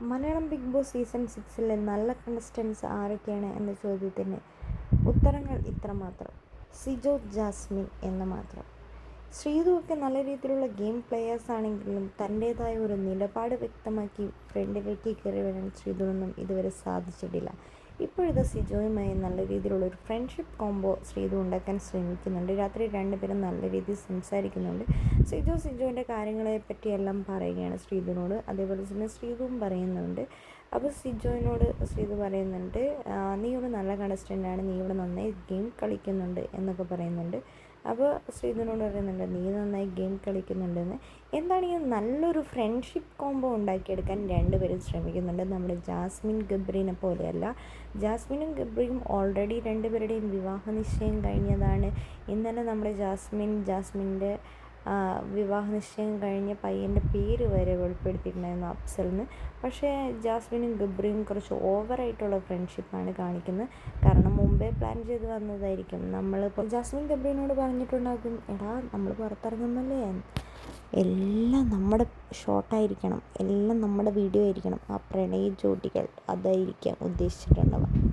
Malayalam Bigg Boss season സിക്സിലെ നല്ല contestants ആരൊക്കെയാണ് എന്ന ചോദ്യത്തിന് ഉത്തരങ്ങൾ ഇത്രമാത്രം സിജോ ജാസ്മിൻ എന്ന് മാത്രം. ശ്രീതുവൊക്കെ നല്ല രീതിയിലുള്ള ഗെയിം പ്ലെയേഴ്സ് ആണെങ്കിലും തന്റേതായ ഒരു നിലപാട് വ്യക്തമാക്കി ഫ്രണ്ടിലേക്ക് കയറി വരാൻ ശ്രീതുവൊന്നും ഇതുവരെ സാധിച്ചിട്ടില്ല. ഇപ്പോഴത്തെ സിജോയുമായി നല്ല രീതിയിലുള്ള ഒരു ഫ്രണ്ട്ഷിപ്പ് കോംബോ ശ്രീതു ഉണ്ടാക്കാൻ ശ്രമിക്കുന്നുണ്ട്. രാത്രി രണ്ടുപേരും നല്ല രീതിയിൽ സംസാരിക്കുന്നുണ്ട്. സിജോ സിജോന്റെ കാര്യങ്ങളെ പറ്റിയെല്ലാം പറയുകയാണ് ശ്രീതുവിനോട്. അതേപോലെ തന്നെ ശ്രീതുവും പറയുന്നുണ്ട്. അപ്പോൾ സിജോയിനോട് ശ്രീത് പറയുന്നുണ്ട് നീ ഇവിടെ നല്ല കണ്ടസ്റ്റന്റാണ് നീ ഇവിടെ നന്നായി ഗെയിം കളിക്കുന്നുണ്ട് എന്നൊക്കെ പറയുന്നുണ്ട്. അപ്പോൾ ശ്രീധനോട് പറയുന്നുണ്ട് നീ നന്നായി ഗെയിം കളിക്കുന്നുണ്ടെന്ന്. ഈ നല്ലൊരു ഫ്രണ്ട്ഷിപ്പ് കോംബോ ഉണ്ടാക്കിയെടുക്കാൻ രണ്ടുപേരും ശ്രമിക്കുന്നുണ്ട്? നമ്മുടെ ജാസ്മിൻ ഗബ്രീനെ പോലെയല്ല. ജാസ്മിനും ഗബ്രിയും ഓൾറെഡി രണ്ടുപേരുടെയും വിവാഹ നിശ്ചയം കഴിഞ്ഞതാണ്. ഇന്നലെ നമ്മുടെ ജാസ്മിൻ ജാസ്മിന്റെ വിവാഹ നിശ്ചയം കഴിഞ്ഞ പയ്യന്റെ പേര് വരെ വെളിപ്പെടുത്തിയിട്ടുണ്ടായിരുന്നു അഫ്സലിന്. പക്ഷേ ജാസ്മിനും ഗബ്രിയും കുറച്ച് ഓവറായിട്ടുള്ള ഫ്രണ്ട്ഷിപ്പാണ് കാണിക്കുന്നത്. കാരണം മുമ്പേ പ്ലാൻ ചെയ്ത് വന്നതായിരിക്കും. നമ്മൾ ജാസ്മിൻ ഗബ്രീനോട് പറഞ്ഞിട്ടുണ്ടാകും എടാ നമ്മൾ പുറത്തിറങ്ങുന്നല്ലേ? എല്ലാം നമ്മുടെ ഷോട്ടായിരിക്കണം. എല്ലാം നമ്മുടെ വീഡിയോ ആയിരിക്കണം. ആ പ്രണയ ജോഡികൾ അതായിരിക്കാം ഉദ്ദേശിച്ചിട്ടുണ്ടാവുക